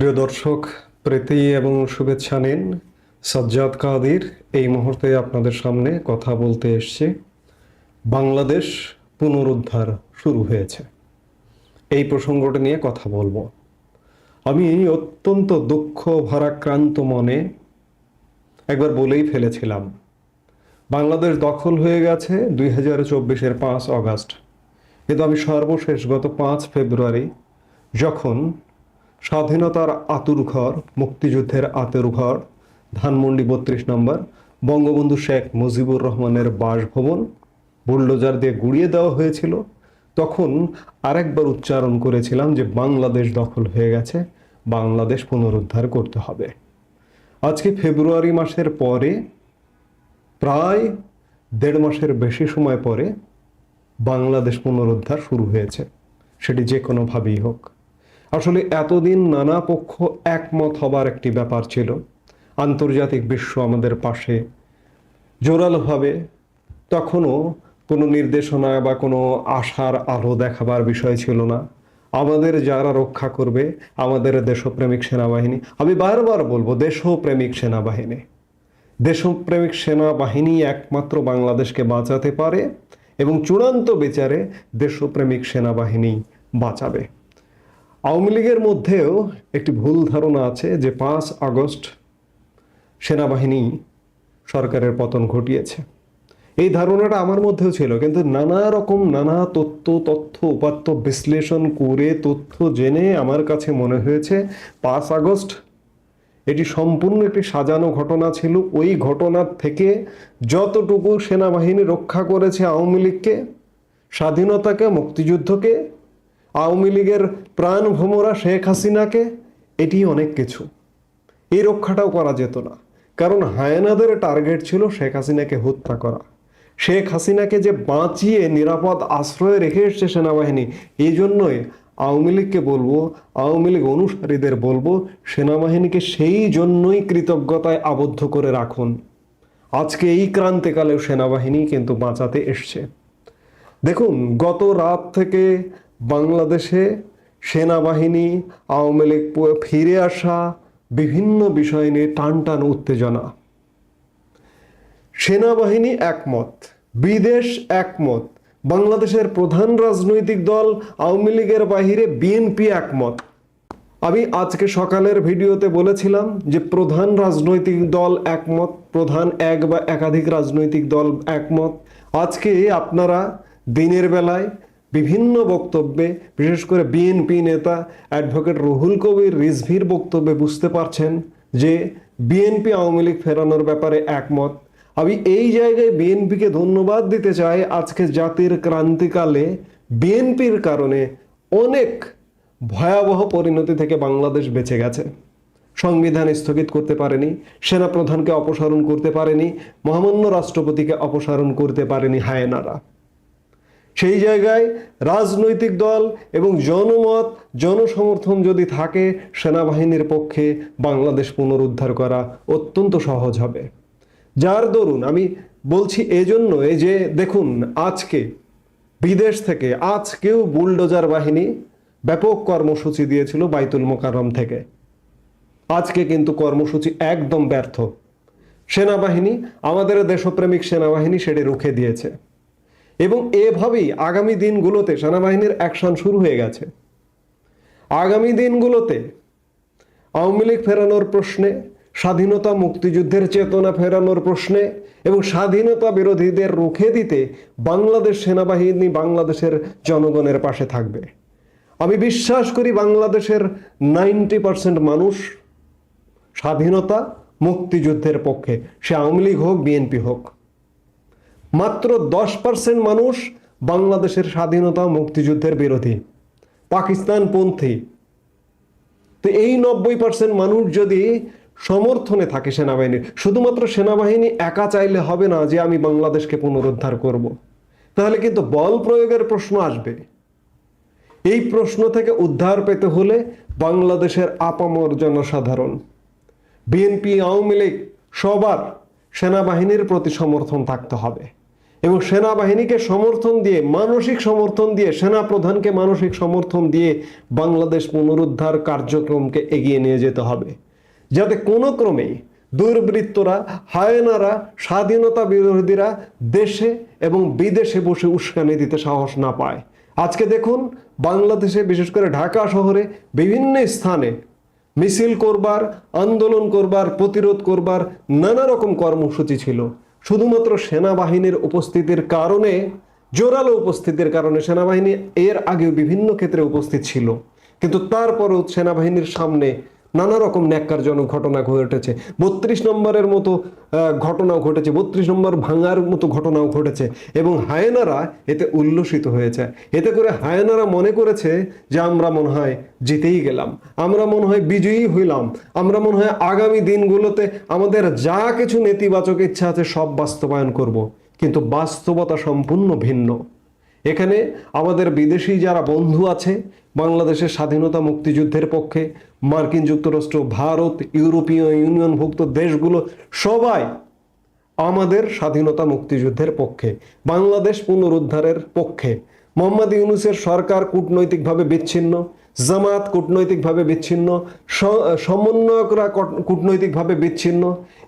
প্রিয় দর্শক, প্রীতি এবং শুভেচ্ছা নিন। সাজ্জাদ কাদির এই মুহূর্তে আপনাদের সামনে কথা বলতে এসছে। বাংলাদেশ পুনরুদ্ধার শুরু হয়েছে। এই প্রসঙ্গটা নিয়ে কথা বলব। আমি অত্যন্ত দুঃখ, ভারাক্রান্ত মনে একবার বলেই ফেলেছিলাম। বাংলাদেশ দখল হয়ে গেছে দুই হাজার চব্বিশের পাঁচ অগাস্ট কিন্তু আমি সর্বশেষ গত পাঁচ ফেব্রুয়ারি যখন স্বাধীনতার আতুর ঘর, মুক্তিযুদ্ধের আতুর ঘর, ধানমন্ডি বত্রিশ নম্বর, বঙ্গবন্ধু শেখ মুজিবুর রহমানের বাসভবন, বুলডোজার দিয়ে গুড়িয়ে দেওয়া হয়েছিল। তখন আরেকবার উচ্চারণ করেছিলাম যে বাংলাদেশ দখল হয়ে গেছে, বাংলাদেশ পুনরুদ্ধার করতে হবে। আজকে ফেব্রুয়ারি মাসের পরে, প্রায় দেড় মাসের বেশি সময় পরে বাংলাদেশ পুনরুদ্ধার শুরু হয়েছে। সেটি যে কোনোভাবেই হোক। আসলে এতদিন নানা পক্ষ একমত হবার একটি ব্যাপার ছিল। আন্তর্জাতিক বিশ্ব আমাদের পাশে জোরালোভাবে তখনও কোনো নির্দেশনা বা কোনো আশার আলো দেখাবার বিষয় ছিল না। আমাদের যারা রক্ষা করবে, আমাদের দেশপ্রেমিক সেনাবাহিনী। আমি বারবার বলব, দেশপ্রেমিক সেনাবাহিনী। দেশপ্রেমিক সেনাবাহিনী একমাত্র বাংলাদেশকে বাঁচাতে পারে এবং চূড়ান্ত বিচারে দেশপ্রেমিক সেনাবাহিনী বাঁচাবে। আওয়ামী লীগের মধ্যেও একটি ভুল ধারণা আছে যে পাঁচ আগস্ট সেনাবাহিনী সরকারের পতন ঘটিয়েছে। এই ধারণাটা আমার মধ্যেও ছিল, কিন্তু নানা রকম নানা তথ্য তথ্য, উপাত্ত বিশ্লেষণ করে, তথ্য জেনে আমার কাছে মনে হয়েছে পাঁচ আগস্ট এটি সম্পূর্ণ একটি সাজানো ঘটনা ছিল। ওই ঘটনার থেকে যতটুকু সেনাবাহিনী রক্ষা করেছে আওয়ামী লীগকে, স্বাধীনতাকে, মুক্তিযুদ্ধকে, আওয়ামী লীগের প্রাণ ভোমরা শেখ হাসিনাকে এটি অনেক কিছু। এই রক্ষাটাও করা যেত না। কারণ হায়নাদের টার্গেট ছিল শেখ হাসিনাকে হত্যা করা। শেখ হাসিনাকে যে বাঁচিয়ে নিরাপদ আশ্রয়ে রেখে এসছে সেনাবাহিনী, এই জন্যই আওয়ামী লীগকে বলব, আওয়ামী লীগ অনুসারীদের বলব, সেনাবাহিনীকে সেই জন্যই কৃতজ্ঞতায় আবদ্ধ করে রাখুন। আজকে এই ক্রান্তিকালেও সেনাবাহিনী কিন্তু বাঁচাতে এসছে। দেখুন, গত রাত থেকে বাংলাদেশে সেনাবাহিনী, আওয়ামী লীগ ফিরে আসা, বিভিন্ন বিষয় নিয়ে টান টান উত্তেজনা। সেনাবাহিনী একমত, বিদেশ একমত, বাংলাদেশের প্রধান রাজনৈতিক দল, আওয়ামী লীগের বাহিরে বিএনপি একমত। আমি আজকে সকালের ভিডিওতে বলেছিলাম যে প্রধান রাজনৈতিক দল একমত, প্রধান এক বা একাধিক রাজনৈতিক দল একমত। আজকে আপনারা দিনের বেলায় বিভিন্ন বক্তব্যে, বিশেষ করে বিএনপি নেতা অ্যাডভোকেট রুহুল কবির রিজভির বক্তব্যে বুঝতে পারছেন যে বিএনপি আওয়ামী লীগ ফেরানোর ব্যাপারে একমত। আমি এই জায়গায় বিএনপিকে ধন্যবাদ দিতে চাই আজকে জাতির ক্রান্তিকালে বিএনপির কারণে অনেক ভয়াবহ পরিণতি থেকে বাংলাদেশ বেঁচে গেছে। সংবিধান স্থগিত করতে পারেনি, সেনাপ্রধানকে অপসারণ করতে পারেনি, মহামান্য রাষ্ট্রপতিকে অপসারণ করতে পারেনি হায়নারা। সেই জায়গায় রাজনৈতিক দল এবং জনমত, জনসমর্থন যদি থাকে, সেনাবাহিনীর পক্ষে বাংলাদেশ পুনরুদ্ধার করা অত্যন্ত সহজ হবে। যার দরুন আমি বলছি এজন্য এই যে, দেখুন, আজকে বিদেশ থেকে, আজকেও বুলডোজার বাহিনী ব্যাপক কর্মসূচি দিয়েছিল বাইতুল মোকাররম থেকে। আজকে কিন্তু কর্মসূচি একদম ব্যর্থ। সেনাবাহিনী, আমাদের দেশপ্রেমিক সেনাবাহিনী সেটি রুখে দিয়েছে। এবং এভাবেই আগামী দিনগুলোতে সেনাবাহিনীর অ্যাকশন শুরু হয়ে গেছে। আগামী দিনগুলোতে আওয়ামী লীগ ফেরানোর প্রশ্নে, স্বাধীনতা মুক্তিযুদ্ধের চেতনা ফেরানোর প্রশ্নে এবং স্বাধীনতা বিরোধীদের রুখে দিতে বাংলাদেশ সেনাবাহিনী বাংলাদেশের জনগণের পাশে থাকবে। আমি বিশ্বাস করি বাংলাদেশের নাইনটি পার্সেন্ট মানুষ স্বাধীনতা মুক্তিযুদ্ধের পক্ষে, সে আওয়ামী লীগ হোক, বিএনপি হোক মাত্র দশ পার্সেন্ট মানুষ বাংলাদেশের স্বাধীনতা মুক্তিযুদ্ধের বিরোধী, পাকিস্তানপন্থী। তো এই নব্বই পার্সেন্ট মানুষ যদি সমর্থনে থাকে সেনাবাহিনীর শুধুমাত্র সেনাবাহিনী একা চাইলে হবে না যে আমি বাংলাদেশকে পুনরুদ্ধার করব। তাহলে কিন্তু বল প্রয়োগের প্রশ্ন আসবে। এই প্রশ্ন থেকে উদ্ধার পেতে হলে বাংলাদেশের আপামর জনসাধারণ, বিএনপি, আওয়ামী লীগ, সবার সেনাবাহিনীর প্রতি সমর্থন থাকতে হবে। এবং সেনাবাহিনীকে সমর্থন দিয়ে, মানসিক সমর্থন দিয়ে সেনা প্রধানকে মানসিক সমর্থন দিয়ে বাংলাদেশ পুনরুদ্ধার কার্যক্রমকে এগিয়ে নিয়ে যেতে হবে। যাতে কোনো ক্রমেই দুর্বৃত্তরা, হায়নারা, স্বাধীনতা বিরোধীরা দেশে এবং বিদেশে বসে উস্কানি দিতে সাহস না পায়। আজকে দেখুন, বাংলাদেশে বিশেষ করে ঢাকা শহরে বিভিন্ন স্থানে মিছিল করবার, আন্দোলন করবার, প্রতিরোধ করবার নানা রকম কর্মসূচি ছিল। শুধুমাত্র সেনাবাহিনীর উপস্থিতির কারণে, জোরালো উপস্থিতির কারণে সেনাবাহিনী এর আগেও বিভিন্ন ক্ষেত্রে উপস্থিত ছিল। কিন্তু তারপরও সেনাবাহিনীর সামনে নানা রকম ন্যাক্কারজনক ঘটনা ঘটেছে বত্রিশ নম্বরের মতো ঘটনাও ঘটেছে। বত্রিশ নম্বর ভাঙার মতো ঘটনাও ঘটেছে। এবং হায়নারা এতে উল্লসিত হয়েছে। এতে করে হায়নারা মনে করেছে যে আমরা মনে হয় জিতেই গেলাম। আমরা মনে হয় বিজয়ী হইলাম। আমরা মনে হয় আগামী দিনগুলোতে আমাদের যা কিছু নেতিবাচক ইচ্ছা আছে সব বাস্তবায়ন করব। কিন্তু বাস্তবতা সম্পূর্ণ ভিন্ন। এখানে আমাদের বিদেশি যারা বন্ধু আছে, বাংলাদেশের স্বাধীনতা মুক্তিযুদ্ধের পক্ষে, মার্কিন যুক্তরাষ্ট্র, ভারত, ইউরোপীয় ইউনিয়নভুক্ত দেশগুলো, সবাই আমাদের স্বাধীনতা মুক্তিযুদ্ধের পক্ষে, বাংলাদেশ পুনরুদ্ধারের পক্ষে। মোহাম্মদ ইউনুসের সরকার কূটনৈতিকভাবে বিচ্ছিন্ন জামাত কূটনৈতিকভাবে বিচ্ছিন্ন সমন্বয়করা কূটনৈতিকভাবে বিচ্ছিন্ন।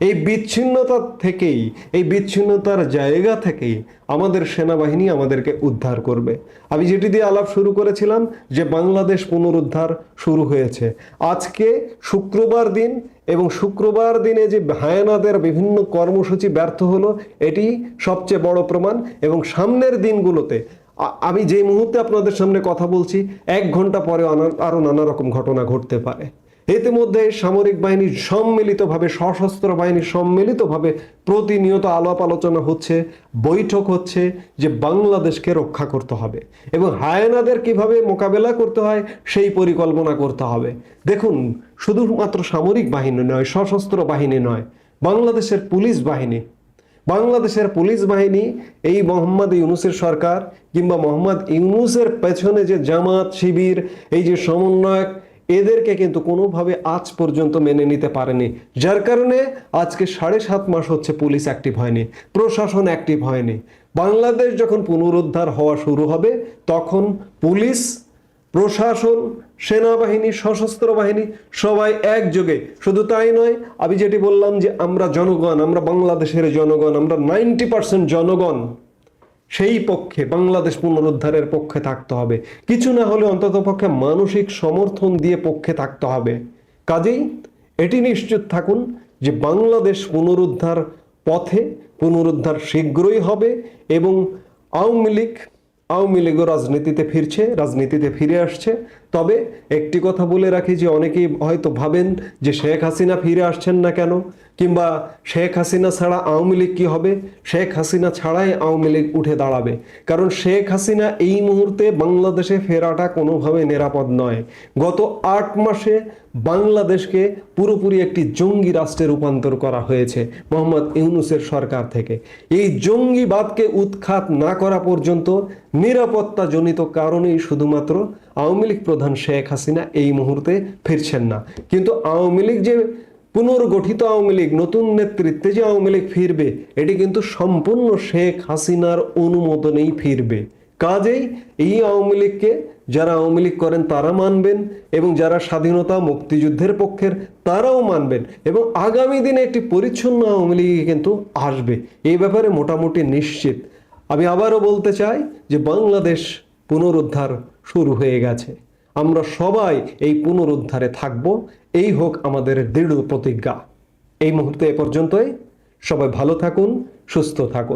এই বিচ্ছিন্নতা থেকেই, এই বিচ্ছিন্নতার জায়গা থেকেই আমাদের সেনাবাহিনী আমাদেরকে উদ্ধার করবে। আমি যেটি দিয়ে আলাপ শুরু করেছিলাম যে বাংলাদেশ পুনরুদ্ধার শুরু হয়েছে। আজকে শুক্রবার দিন এবং শুক্রবার দিনে যে হায়ানাদের বিভিন্ন কর্মসূচি ব্যর্থ হলো, এটি সবচেয়ে বড় প্রমাণ এবং সামনের দিনগুলোতে আমি যে মুহূর্তে আপনাদের সামনে কথা বলছি, এক ঘণ্টা পরে আরও আরও নানা রকম ঘটনা ঘটতে পারে। ইতিমধ্যে সামরিক বাহিনী সম্মিলিতভাবে, সশস্ত্র বাহিনী সম্মিলিতভাবে প্রতিনিয়ত আলাপ আলোচনা হচ্ছে, বৈঠক হচ্ছে যে বাংলাদেশকে রক্ষা করতে হবে এবং হায়নাদের কীভাবে মোকাবেলা করতে হয়, সেই পরিকল্পনা করতে হবে। দেখুন, শুধুমাত্র সামরিক বাহিনী নয়, সশস্ত্র বাহিনী নয়, বাংলাদেশের পুলিশ বাহিনী বাংলাদেশের পুলিশ বাহিনী, এই মোহাম্মদ ইউনুসের সরকার কিংবা মোহাম্মদ ইউনুসের পেছনে যে জামাত, শিবির, এই যে সমন্বয়ক, এদেরকে কিন্তু কোনোভাবে আজ পর্যন্ত মেনে নিতে পারেনি। যার কারণে আজকে সাড়ে সাত মাস হচ্ছে পুলিশ অ্যাক্টিভ হয়নি, প্রশাসন অ্যাক্টিভ হয়নি। বাংলাদেশ যখন পুনরুদ্ধার হওয়া শুরু হবে, তখন পুলিশ প্রশাসন, সেনাবাহিনী, সশস্ত্র বাহিনী সবাই একযোগে। শুধু তাই নয়, আমি যেটি বললাম যে আমরা জনগণ, আমরা বাংলাদেশের জনগণ, আমরা নাইনটি পার্সেন্ট জনগণ, সেই পক্ষে, বাংলাদেশ পুনরুদ্ধারের পক্ষে থাকতে হবে। কিছু না হলে অন্তত পক্ষে মানসিক সমর্থন দিয়ে পক্ষে থাকতে হবে। কাজেই এটি নিশ্চিত থাকুন যে বাংলাদেশ পুনরুদ্ধার পথে, পুনরুদ্ধার শীঘ্রই হবে এবং আওয়ামী লীগ আওয়ামী লীগও রাজনীতিতে ফিরছে রাজনীতিতে ফিরে আসছে। তবে একটি কথা বলে রাখি যে অনেকেই হয়তো ভাবেন যে শেখ হাসিনা ফিরে আসছেন না কেন? কিংবা শেখ হাসিনা ছাড়া আওয়ামী লীগ কী হবে? শেখ হাসিনা ছাড়াই আওয়ামী লীগ উঠে দাঁড়াবে। কারণ শেখ হাসিনা এই মুহূর্তে বাংলাদেশে ফেরাটা কোনোভাবে নিরাপদ নয়। গত আট মাসে বাংলাদেশকে পুরোপুরি একটি জঙ্গি রাষ্ট্রে রূপান্তর করা হয়েছে মোহাম্মদ ইউনুসের সরকার থেকে। এই জঙ্গিবাদকে উৎখাত না করা পর্যন্ত নিরাপত্তাজনিত কারণেই শুধুমাত্র আওয়ামী লীগ প্রধান শেখ হাসিনা এই মুহূর্তে ফিরছেন না। কিন্তু আওয়ামী লীগ যে পুনর্গঠিত আওয়ামী লীগ, নতুন নেতৃত্বে যে আওয়ামী লীগ ফিরবে, এটি কিন্তু সম্পূর্ণ শেখ হাসিনার অনুমোদনেই ফিরবে। কাজেই এই আওয়ামী লীগকে যারা আওয়ামী লীগ করেন তারা মানবেন এবং যারা স্বাধীনতা মুক্তিযুদ্ধের পক্ষের তারাও মানবেন এবং আগামী দিনে একটি পরিচ্ছন্ন আওয়ামী লীগ কিন্তু আসবে। এই ব্যাপারে মোটামুটি নিশ্চিত। আমি আবারও বলতে চাই যে বাংলাদেশ পুনরুদ্ধার শুরু হয়ে গেছে। আমরা সবাই এই পুনরুদ্ধারে থাকব। এই হোক আমাদের দৃঢ় প্রতিজ্ঞা। এই মুহূর্তে এ পর্যন্তই। সবাই ভালো থাকুন, সুস্থ থাকুন।